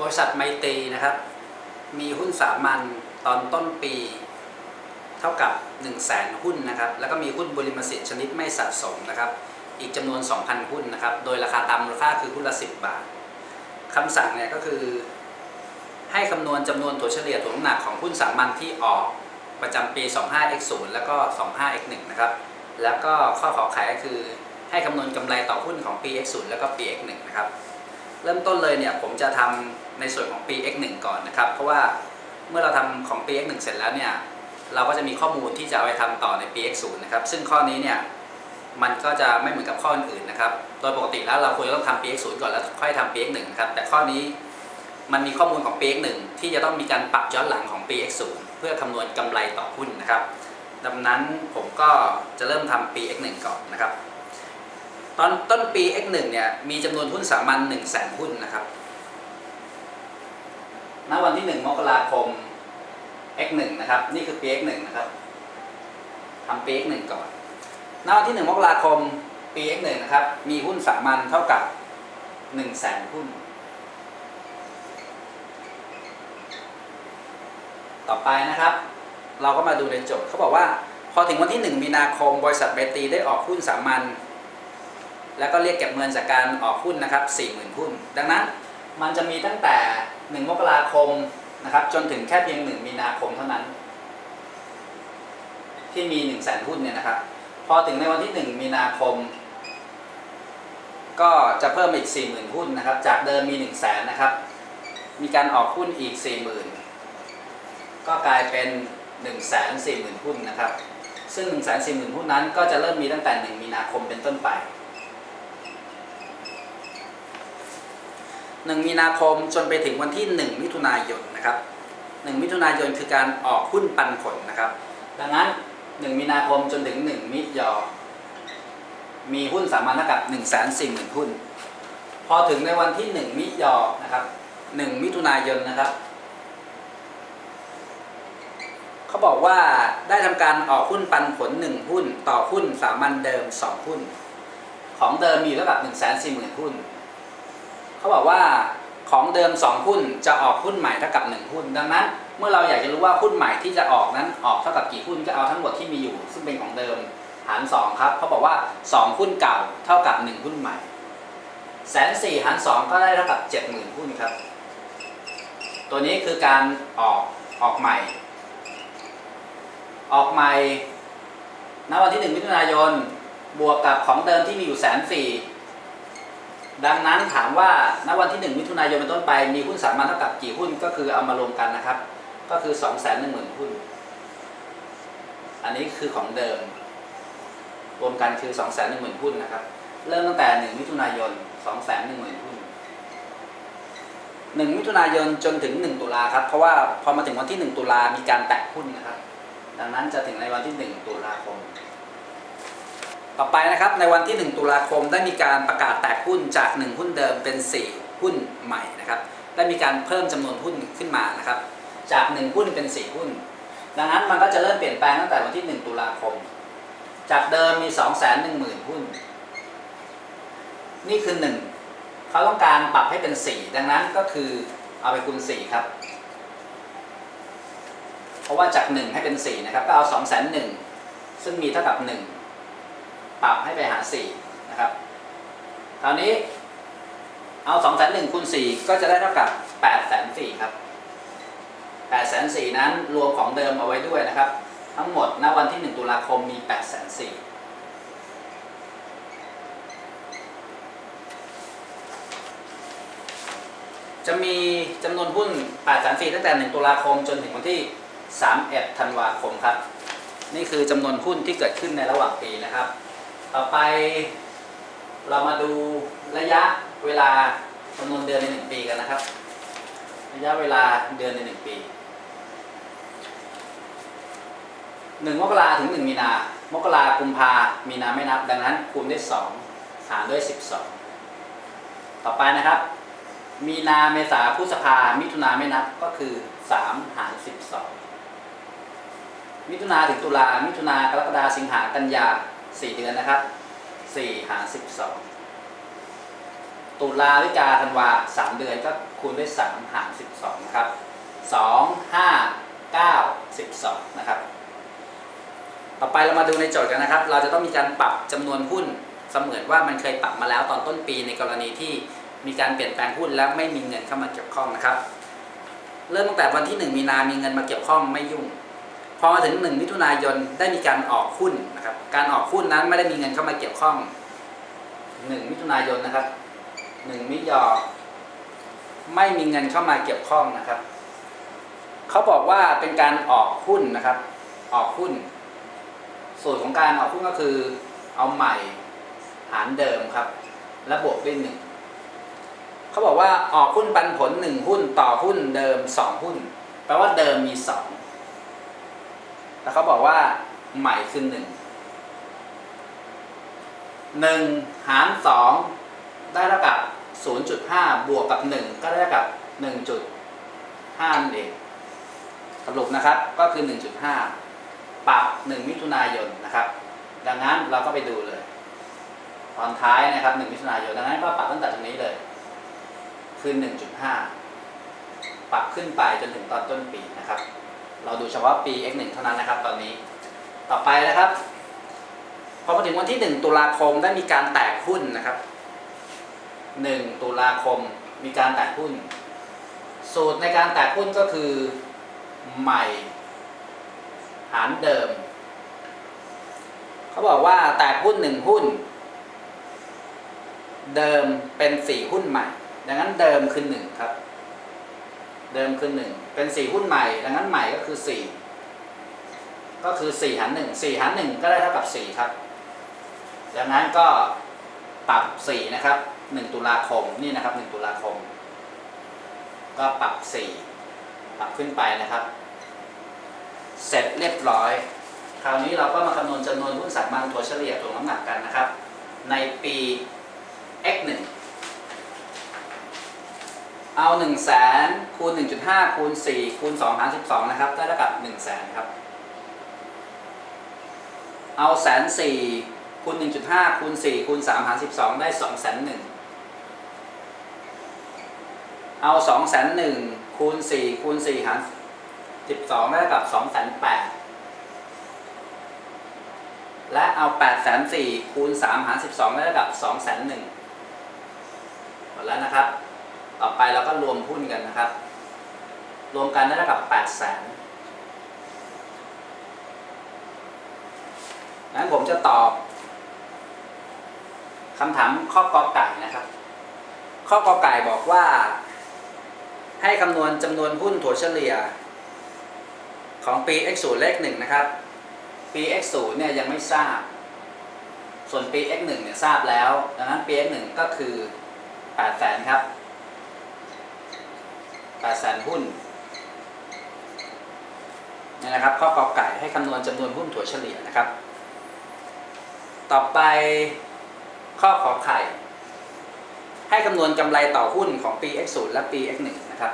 บริษัทไมตรีนะครับ มีหุ้นสามัญตอนต้นปี เท่ากับ 1 0 0 0 0แสนหุ้นนะครับ แล้วก็มีหุ้นบริมสิทธิ์ชนิดไม่สะสมนะครับ อีกจำนวน 2,000 หุ้นนะครับ โดยราคาตามมูลค่าคือหุ้นละ 10 บาทคำสั่งเนี่ยก็คือ ให้คำนวณจำนวนถัวเฉลี่ยถัวน้ำหนักของหุ้นสามัญที่ออกประจำปี 25x0 แล้วก็ 25x1 นะครับ แล้วก็ข้อขอไขก็คือให้คำนวณกำไรต่อหุ้นของปี x0 แล้วก็ปี x1 นะครับ เริ่มต้นเลยเนี่ยผมจะทำในส่วนของปี x1 ก่อนนะครับ เพราะว่าเมื่อเราทำของปี x1 เสร็จแล้วเนี่ยเราก็จะมีข้อมูลที่จะเอาไปทำต่อในปี x0 นะครับ ซึ่งข้อนี้เนี่ยมันก็จะไม่เหมือนกับข้ออื่นๆนะครับ โดยปกติแล้วเราควรจะต้องทำปี x0 ก่อนแล้วค่อยทำปี x1 นะครับ แต่ข้อนี้มันมีข้อมูลของปี x1 ที่จะต้องมีการปรับย้อนหลังของปี x0 เพื่อคำนวณกำไรต่อหุ้นนะครับ ดังนั้นผมก็จะเริ่มทำปี x1 ก่อนนะครับ ตอนต้นปี x1 เนี่ยมีจำนวนหุ้นสามัญ1 0 0 0 0แสนหุ้นนะครับ ณ วันที่ 1 มกราคม x1 นะครับ นี่คือปี x1 นะครับทำปี x1 ก่อน ณ วันที่ 1 มกราคม ปี x1 นะครับ มีหุ้นสามัญเท่ากับ1 0 0 0 0แสนหุ้น ต่อไปนะครับ เราก็มาดูในโจทย์เขาบอกว่า พอถึงวันที่ 1 มีนาคม บริษัทเบตีได้ออกหุ้นสามัญ แล้วก็เรียกเก็บเงินจากการออกหุ้นนะครับ40,000หุ้น ดังนั้นมันจะมีตั้งแต่ 1 มกราคมนะครับจนถึงแค่เพียง 1 มีนาคมเท่านั้น ที่มี 1 0 0 0 0แสนหุ้นเนี่ยนะครับ พอถึงในวันที่ 1 มีนาคม ก็จะเพิ่มอีก 40,000 หุ้นนะครับ จากเดิมมี 1 0 0 0 0แสนนะครับ มีการออกหุ้นอีก 40,000 ก็กลายเป็น 1 4 0 0 0 0 หุ้นนะครับ ซึ่ง 1 4 0 0 0 0 หุ้นนั้นก็จะเริ่มมีตั้งแต่ 1 มีนาคมเป็นต้นไป 1 มีนาคมจนไปถึงวันที่ 1 มิถุนายนนะครับ 1 มิถุนายนคือการออกหุ้นปันผลนะครับ ดังนั้น 1 มีนาคมจนถึง 1 มิยอมีหุ้นสามัญเท่ากับ1 4 0 0 0 0 หุ้น พอถึงในวันที่ 1 มิยอนะครับ 1 มิถุนายนนะครับเขาบอกว่าได้ทำการออกหุ้นปันผล 1 หุ้น ต่อหุ้นสามัญเดิม 2 หุ้น ของเดิมมีเท่ากับ1 4 0 0 0 0 หุ้น เขาบอกว่าของเดิม 2 หุ้นจะออกหุ้นใหม่เท่ากับ 1 หุ้น ดังนั้น เมื่อเราอยากจะรู้ว่าหุ้นใหม่ที่จะออกนั้นออกเท่ากับกี่หุ้นก็เอาทั้งหมดที่มีอยู่ ซึ่งเป็นของเดิมหาร 2 ครับเขาบอกว่า 2 หุ้นเก่าเท่ากับ 1 หุ้นใหม่แสนสี่หาร 2 ก็ได้เท่ากับ 70,000 หุ้นครับ ตัวนี้คือการออกออกใหม่ ออกใหม่ณวันที่ 1 มิถุนายนบวกกับของเดิมที่มีอยู่แสนสี่ ดังนั้นถามว่าณวันที่ 1 มิถุนายนเป็นต้นไป มีหุ้นสามัญเท่ากับกี่หุ้นก็คือเอามารวมกันนะครับ ก็คือ 2 1 0 0 0 0 หุ้น อันนี้คือของเดิม รวมกันคือ 2 1 0 0 0 0 หุ้นนะครับ เริ่มตั้งแต่ 1 มิถุนายน 2 1 0 0 0 0 หุ้น 1 มิถุนายนจนถึง 1 ตุลาครับ เพราะว่าพอมาถึงวันที่ 1 ตุลามีการแตะหุ้นนะครับ ดังนั้นจะถึงในวันที่ 1 ตุลาคม ต่อไปนะครับในวันที่ 1 ตุลาคมได้มีการประกาศแตกหุ้นจาก 1 หุ้นเดิมเป็น 4 หุ้นใหม่นะครับได้มีการเพิ่มจำนวนหุ้นขึ้นมานะครับจาก 1 หุ้นเป็น 4 หุ้น ดังนั้นมันก็จะเริ่มเปลี่ยนแปลงตั้งแต่วันที่ 1 ตุลาคม จากเดิมมี 2 1 0 0 0 0 หุ้น นี่คือ 1 เขาต้องการปรับให้เป็น 4 ดังนั้นก็คือเอาไปคูณ 4 ครับ เพราะว่าจาก 1 ให้เป็น 4 นะครับก็เอา2 1 0 0 0 ซึ่งมีเท่ากับ 1 ปรับให้ไปหา4นะครับคราวนี้เอา2 1 0 0 0คูณ4ก็จะได้เท่ากับ8 4 0 0 0ครับ8 0 0 0นั้นรวมของเดิมเอาไว้ด้วยนะครับ ทั้งหมดณวันที่ 1 ตุลาคมมี8 4 0 0 0จะมีจำนวนหุ้น 8 3 4 ตั้งแต่ 1 ตุลาคมจนถึงวันที่ 31 ธันวาคมครับ นี่คือจำนวนหุ้นที่เกิดขึ้นในระหว่างปีนะครับ ต่อไปเรามาดูระยะเวลาจำนวนเดือนในหนึ่งปีกันนะครับ ระยะเวลาเดือนในหนึ่งปีหนึ่งมกราถึงหนึ่งมีนามกรากุมภามีนาไม่นับ ดังนั้นคูณด้วยสองหารด้วยสิบสองต่อไปนะครับ มีนาเมษาพฤษภามิถุนาไม่นับก็คือสามหารสิบสองมิถุนาถึงตุลามิถุนากรกฎาสิงหากันยา สี่เดือนนะครับสี่หารสิบสองตุลาวิกาธันวาสามเดือนก็คูณด้วยสามหารสิบสองนะครับสองห้าเก้าสิบสองนะครับ ต่อไปเรามาดูในโจทย์กันนะครับ เราจะต้องมีการปรับจำนวนหุ้นเสมือนว่ามันเคยปรับมาแล้วตอนต้นปีในกรณีที่มีการเปลี่ยนแปลงหุ้นแล้วไม่มีเงินเข้ามาเกี่ยวข้องนะครับ เริ่มตั้งแต่วันที่ 1 มีนา มีเงินมาเกี่ยวข้องไม่ยุ่ง พอมาถึง 1 มิถุนายนได้มีการออกหุ้นนะครับ การออกหุ้นนั้นไม่ได้มีเงินเข้ามาเกี่ยวข้อง 1 มิถุนายนนะครับ 1 มิยอไม่มีเงินเข้ามาเกี่ยวข้องนะครับเขาบอกว่าเป็นการออกหุ้นนะครับ ออกหุ้น สูตรของการออกหุ้นก็คือ เอาใหม่หารเดิมครับ และบวกด้วยหนึ่งเขาบอกว่าออกหุ้นปันผลหนึ่งหุ้นต่อหุ้นเดิมสองหุ้น แปลว่าเดิมมีสอง แล้วเขาบอกว่าใหม่คือหนึ่งหนึ่งหารสองได้เท่ากับศูนย์จุดห้าบวกกับหนึ่งก็ได้เท่ากับหนึ่งจุดห้านั่นเองสรุปนะครับก็คือหนึ่งจุดห้าปรับ 1 มิถุนายนนะครับ ดังนั้นเราก็ไปดูเลย ตอนท้ายนะครับ 1 มิถุนายน ดังนั้นก็ปรับตั้งแต่ตรงนี้เลย คือ 1.5 ปรับขึ้นไปจนถึงตอนต้นปีนะครับ เราดูเฉพาะปี x1 เท่านั้นนะครับ ตอนนี้ ต่อไปนะครับ พอมาถึงวันที่ 1 ตุลาคมได้มีการแตกหุ้นนะครับ 1 ตุลาคมมีการแตกหุ้น สูตรในการแตกหุ้นก็คือใหม่ หารเดิม เขาบอกว่าแตกหุ้นหนึ่งหุ้น เดิมเป็นสี่หุ้นใหม่ ดังนั้นเดิมคือหนึ่งครับ เดิมคือหนึ่ง เป็นสี่หุ้นใหม่ ดังนั้นใหม่ก็คือสี่ก็คือสี่หารหนึ่งสี่หารหนึ่งก็ได้เท่ากับสี่ครับ ดังนั้นก็ปรับสี่นะครับหนึ่งตุลาคมนี่นะครับหนึ่งตุลาคม ก็ปรับสี่ปรับขึ้นไปนะครับ เสร็จเรียบร้อย คราวนี้เราก็มาคำนวณจำนวนหุ้นสัตว์มันถั่วเฉลี่ยถ่วน้ำหนักกันนะครับ ในปี x 1 เอา1 0 0 0 0แสนคูณ 1.5 คูณ 4 คูณ2หาร12 นะครับ ได้เท่ากับ1 0 0 0 0แสนครับ เอาแสนสี่คูณ 1.5 คูณ 4 คูณ3หาร12 ได้2แสนหนึ่งเอา2แสนหนึ่งคูณ 4 คูณ 4 หาร 12 ได้เท่ากับ 2 8 0 0 0และเอา 8 4 0 0 0คูณ3หาร12 ได้เท่ากับ 2 1 0 0 0หมดแล้วนะครับ ต่อไปเราก็รวมหุ้นกันนะครับ รวมกันได้เท่ากับ8 0 0 0 0 0นั้นผมจะตอบคำถามข้อกอไก่นะครับ ข้อกอไก่บอกว่า ให้คำนวณจำนวนหุ้นถั่วเฉลี่ย ของปี x 0 เลข1นะครับ ปี x 0 เนี่ยยังไม่ทราบ ส่วนปี x 1 เนี่ยทราบแล้ว ดังนั้นปี x 1 ก็คือ8แสนครับ 8แสนหุ้นนี่นะครับข้อกอไก่ให้คำนวณจำนวนหุ้นถั่วเฉลี่ยนะครับ ต่อไปข้อขอไข่ ให้คำนวณกำไรต่อหุ้นของปี x 0และปี x 1นะครับ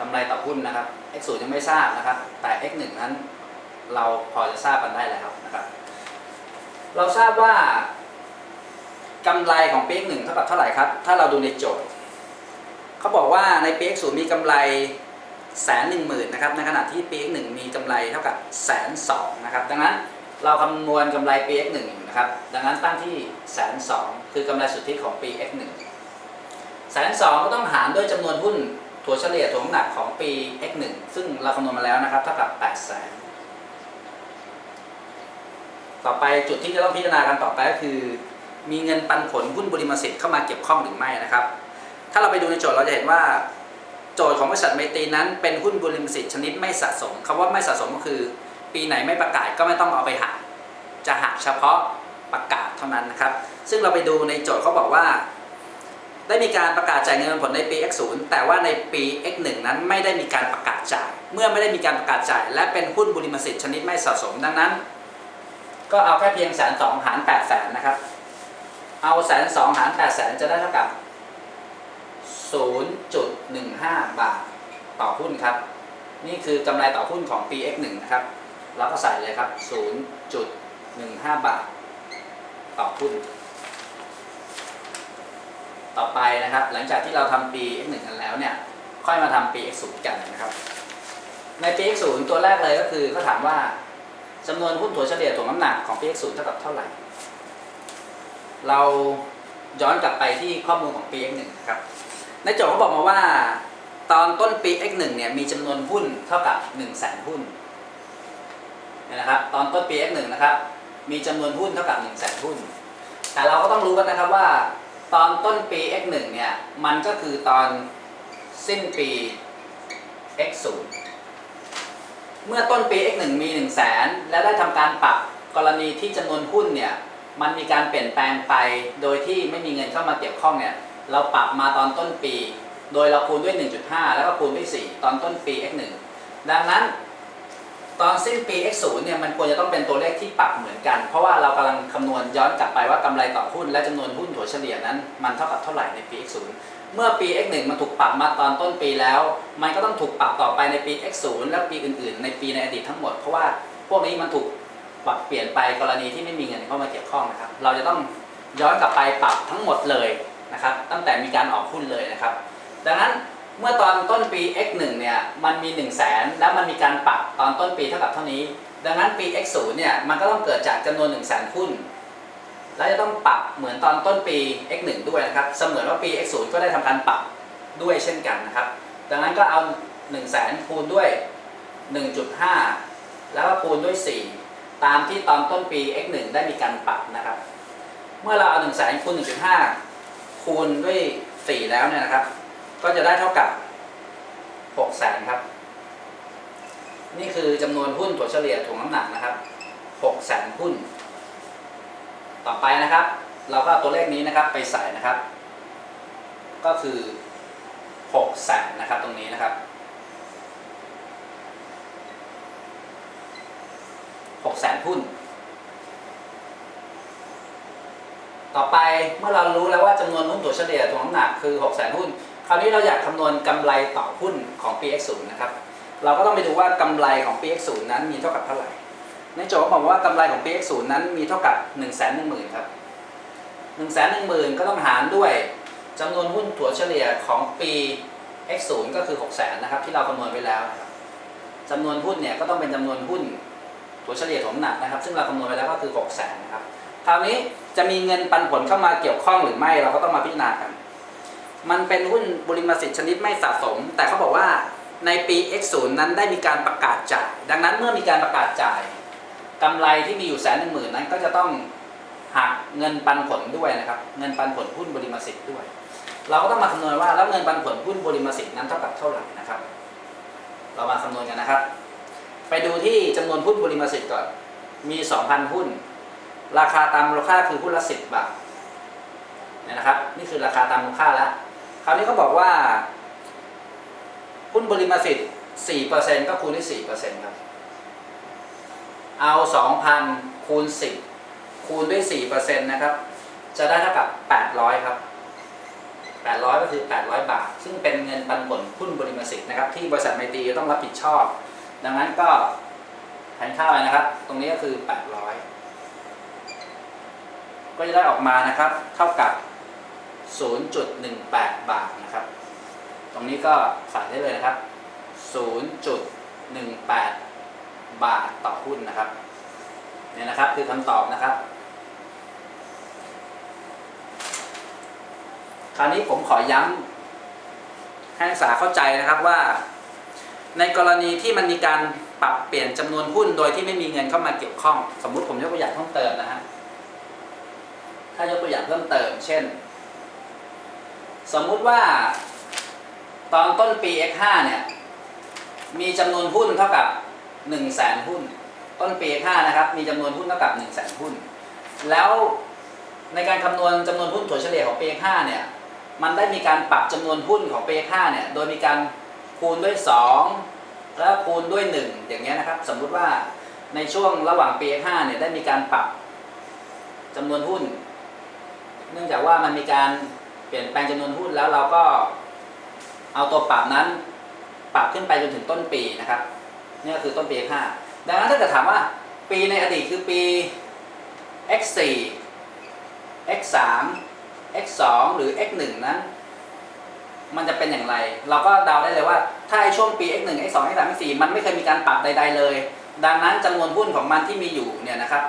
กำไรต่อหุ้นนะครับ x 0ยังไม่ทราบนะครับ แต่ x 1นั้นเราพอจะทราบกันได้แล้วนะครับ เราทราบว่ากำไรของปี x 1เท่ากับเท่าไหร่ครับ ถ้าเราดูในโจทย์ เขาบอกว่าในปี x 0 มีกำไรแสนหนึ่งหมื่นนะครับในขณะที่ปี x 1 มีกำไรเท่ากับแสนสองนะครับดังนั้นเราคำนวณกำไรปี x 1 อยู่นะครับดังนั้นตั้งที่แสนสองคือกำไรสุทธิของปี x 1 แสนสองก็ต้องหารด้วยจำนวนหุ้นถั่วเฉลี่ยถั่วน้ำหนักของปี x 1 ซึ่งเราคำนวณมาแล้วนะครับเท่ากับ8แสนต่อไปจุดที่จะต้องพิจารณากันต่อไปก็คือ มีเงินปันผลหุ้นบริมสิทธิ์เข้ามาเกี่ยวข้องหรือไม่นะครับ ถ้าเราไปดูในโจทย์เราจะเห็นว่า โจทย์ของบริษัทเมตรีนั้น เป็นหุ้นบุริมสิทธิ์ชนิดไม่สะสมคำว่าไม่สะสมก็คือ ปีไหนไม่ประกาศก็ไม่ต้องเอาไปหักจะหักเฉพาะประกาศเท่านั้นนะครับ ซึ่งเราไปดูในโจทย์เขาบอกว่า ได้มีการประกาศจ่ายเงินปันผลในปี X0 แต่ว่าในปี X1 นั้นไม่ได้มีการประกาศจ่าย เมื่อไม่ได้มีการประกาศจ่าย และเป็นหุ้นบุริมสิทธิ์ชนิดไม่สะสมดังนั้น ก็เอาแค่เพียงแสนสองหารแปดแสนนะครับ เอาแสนสองหารแปดแสนจะได้เท่ากับ 0.15 บาทต่อหุ้นครับ นี่คือกำไรต่อหุ้นของปี X1 นะครับ เราก็ใส่เลยครับ 0.15 บาทต่อหุ้น ต่อไปนะครับ หลังจากที่เราทำปี x 1 กันแล้วเนี่ย ค่อยมาทำปี x 0 กันนะครับ ในปี x 0 ตัวแรกเลยก็คือเขาถามว่าจำนวนหุ้นถัวเฉลี่ยถ่วงน้ำหนักของปี x 0 เท่ากับเท่าไหร่ เราย้อนกลับไปที่ข้อมูลของปี x 1 นะครับ ในโจทย์เขาบอกมาว่า ตอนต้นปี x 1 เนี่ยมีจำนวนหุ้นเท่ากับ1 0 0 0 0แสนหุ้นเนี่ยนะครับ ตอนต้นปี x 1 นะครับมีจำนวนหุ้นเท่ากับ1 0 0 0 0แสนหุ้น แต่เราก็ต้องรู้กันนะครับว่า ตอนต้นปี x 1 เนี่ยมันก็คือตอนสิ้นปี x 0 เมื่อต้นปี x 1 มี1 0 0 0 0แสนและได้ทำการปรับกรณีที่จำนวนหุ้นเนี่ยมันมีการเปลี่ยนแปลงไปโดยที่ไม่มีเงินเข้ามาเกี่ยวข้องเนี่ย เราปรับมาตอนต้นปี โดยเราคูณด้วย 1.5 แล้วก็คูณด้วย 4 ตอนต้นปี x 1ดังนั้น ตอนสิ้นปี x 0เนี่ยมันควรจะต้องเป็นตัวเลขที่ปรับเหมือนกัน เพราะว่าเรากำลังคำนวณย้อนกลับไปว่ากำไรต่อหุ้นและจำนวนหุ้นถัวเฉลี่ยนั้น มันเท่ากับเท่าไหร่ในปี x 0เมื่อปี x 1มันถูกปรับมาตอนต้นปีแล้ว มันก็ต้องถูกปรับต่อไปในปี x 0และปีอื่น ๆ ในปีในอดีตทั้งหมดเพราะว่าพวกนี้มันถูกปรับเปลี่ยนไปกรณีที่ไม่มีเงินเข้ามาเกี่ยวข้องนะครับ เราจะต้องย้อนกลับไปปรับทั้งหมดเลย นะครับ ตั้งแต่มีการออกหุ้นเลยนะครับ ดังนั้นเมื่อตอนต้นปี x 1 เนี่ยมันมี 1 0 0 0 0แสนแล้วมันมีการปรับตอนต้นปีเท่ากับเท่านี้ ดังนั้นปี x 0 เนี่ยมันก็ต้องเกิดจากจำนวน 1 0 0 0 0แสนหุ้น แล้วจะต้องปรับเหมือนตอนต้นปี x 1 ด้วยนะครับ เสมือนว่าปี x 0 ก็ได้ทำการปรับด้วยเช่นกันนะครับ ดังนั้นก็เอา 1 0 0 0 0แสนคูณด้วย 1.5 แล้วก็คูณด้วย 4 ตามที่ตอนต้นปี x 1 ได้มีการปรับนะครับ เมื่อเราเอา 1 0 0 0 0แสนคูณ 1.5 คูณด้วย 4 แล้วเนี่ยนะครับ ก็จะได้เท่ากับ6แสนครับ นี่คือจำนวนหุ้นถัวเฉลี่ยถ่วงน้ำหนักนะครับ6แสนหุ้น ต่อไปนะครับ เราก็เอาตัวเลขนี้นะครับไปใส่นะครับ ก็คือ6แสนนะครับตรงนี้นะครับ6แสนหุ้น ต่อไป เมื่อเรารู้แล้วว่าจำนวนหุ้นถัวเฉลี่ยถ่วงน้ำหนักคือ6แสนหุ้น คราวนี้เราอยากคำนวณกำไรต่อหุ้นของปี x 0 นะครับ เราก็ต้องไปดูว่ากำไรของปี x 0 นั้นมีเท่ากับเท่าไหร่ ในโจทย์บอกว่ากำไรของปี x 0 นั้นมีเท่ากับ 1 1 0 0 0 0ครับ1 1 0 0 0 0 ก็ต้องหารด้วยจำนวนหุ้นถัวเฉลี่ยของปี x 0 ก็คือ6 0 0 0 0นะครับที่เราคำนวณไว้แล้วจำนวนหุ้นเนี่ยก็ต้องเป็นจำนวนหุ้นถัวเฉลี่ยถ่วงน้ำหนักนะครับ ซึ่งเราคำนวณไว้แล้วก็คือ6 0 0 0 0นะครับ คราวนี้จะมีเงินปันผลเข้ามาเกี่ยวข้องหรือไม่เราก็ต้องมาพิจารณากัน มันเป็นหุ้นบริมสิทธิ์ชนิดไม่สะสม แต่เขาบอกว่าในปี x 0 นั้นได้มีการประกาศจ่าย ดังนั้นเมื่อมีการประกาศจ่ายกำไรที่มีอยู่แสนหนึ่งหมื่นนั้นก็จะต้องหักเงินปันผลด้วยนะครับ เงินปันผลหุ้นบริมสิทธิ์ด้วย เราก็ต้องมาคำนวณว่าแล้วเงินปันผลหุ้นบริมสิทธิ์นั้นเท่ากับเท่าไหร่นะครับ เรามาคำนวณกันนะครับ ไปดูที่จำนวนหุ้นบริมสิทธิ์ก่อน มี 2,000 หุ้น ราคาตามมูลค่าคือหุ้นละ10บบาทเนี่ยนะครับ นี่คือราคาตามมูลค่าแล้วคราวนี้เขาบอกว่าหุ้นบริมสิทธิ์4%ก็คูณด้วย4%ครับ เอา2,000คูณ10คูณด้วย4%นนะครับ จะได้เท่ากับ800ครับ800ก็คือ800บาท ซึ่งเป็นเงินปันผลหุ้นบริมสิทธิ์นะครับ ที่บริษัทไมตรีต้องรับผิดชอบ ดังนั้นก็แทนค่าไปนะครับ ตรงนี้ก็คือ800 ก็จะได้ออกมานะครับ เท่ากับ 0.18 บาทนะครับ ตรงนี้ก็ใส่ได้เลยนะครับ 0.18 บาทต่อหุ้นนะครับเนี่ยนะครับคือคำตอบนะครับ คราวนี้ผมขอย้ำให้นักศึกษาเข้าใจนะครับว่า ในกรณีที่มันมีการปรับเปลี่ยนจำนวนหุ้นโดยที่ไม่มีเงินเข้ามาเกี่ยวข้อง สมมุติผมยกตัวอย่างเพิ่มเติมนะฮะ ถ้ายกตัวอย่างเพิ่มเติม เช่น สมมุติว่าตอนต้นปี X5 เนี่ย มีจำนวนหุ้นเท่ากับ 1 0 0 0 0แสนหุ้น ต้นปี X5 นะครับ มีจำนวนหุ้นเท่ากับ 1 0 0 0 0แสนหุ้น แล้วในการคำนวณจำนวนหุ้นถัวเฉลี่ยของปี X5 เนี่ย มันได้มีการปรับจำนวนหุ้นของปี X5 เนี่ย โดยมีการคูณด้วย 2 แล้วคูณด้วย 1 อย่างเงี้ยนะครับ สมมุติว่าในช่วงระหว่างปี X5 เนี่ยได้มีการปรับจำนวนหุ้น เนื่องจากว่ามันมีการเปลี่ยนแปลงจำนวนหุ้นแล้วเราก็เอาตัวปรับนั้นปรับขึ้นไปจนถึงต้นปีนะครับนี่ก็คือต้นปี X5 ดังนั้นถ้าเกิดถามว่าปีในอดีตคือปี X4 X3 x 2หรือ x 1นั้น มันจะเป็นอย่างไร เราก็เดาได้เลยว่า ถ้าไอช่วงปี x 1 x 2 x 3 x 4มันไม่เคยมีการปรับใด ๆ เลย ดังนั้นจำนวนหุ้นของมันที่มีอยู่เนี่ยนะครับ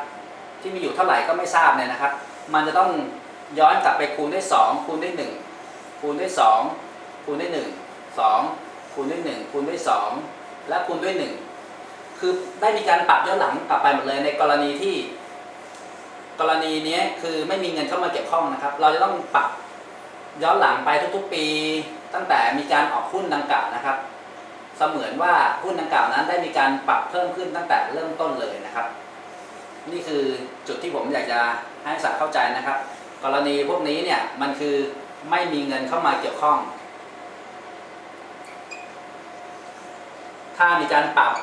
ที่มีอยู่เท่าไหร่ก็ไม่ทราบเนี่ยนะครับ มันจะต้อง ย้อนกลับไปคูณด้วย2คูณด้วย1คูณด้วย2คูณด้วย1 2คูณด้วย1คูณด้วย2และคูณด้วย 1 คือได้มีการปรับย้อนหลังกลับไปหมดเลยในกรณีที่ กรณีนี้คือไม่มีเงินเข้ามาเกี่ยวข้องนะครับ เราจะต้องปรับย้อนหลังไปทุกๆ ปี ตั้งแต่มีการออกหุ้นดังกล่าวนะครับ เสมือนว่าหุ้นดังกล่าวนั้นได้มีการปรับเพิ่มขึ้นตั้งแต่เริ่มต้นเลยนะครับ นี่คือจุดที่ผมอยากจะให้นักเข้าใจนะครับ กรณีพวกนี้เนี่ยมันคือไม่มีเงินเข้ามาเกี่ยวข้อง ถ้ามีการปรับ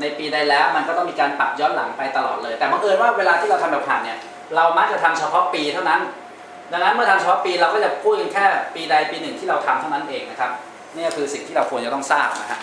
ในปีใดแล้วมันก็ต้องมีการปรับย้อนหลังไปตลอดเลย แต่บังเอิญว่าเวลาที่เราทำแบบผ่านเนี่ยเรามักจะทำเฉพาะปีเท่านั้น ดังนั้นเมื่อทำเฉพาะปีเราก็จะพูดกันแค่ปีใดปีหนึ่งที่เราทำเท่านั้นเองนะครับนี่ก็คือสิ่งที่เราควรจะต้องทราบนะฮะ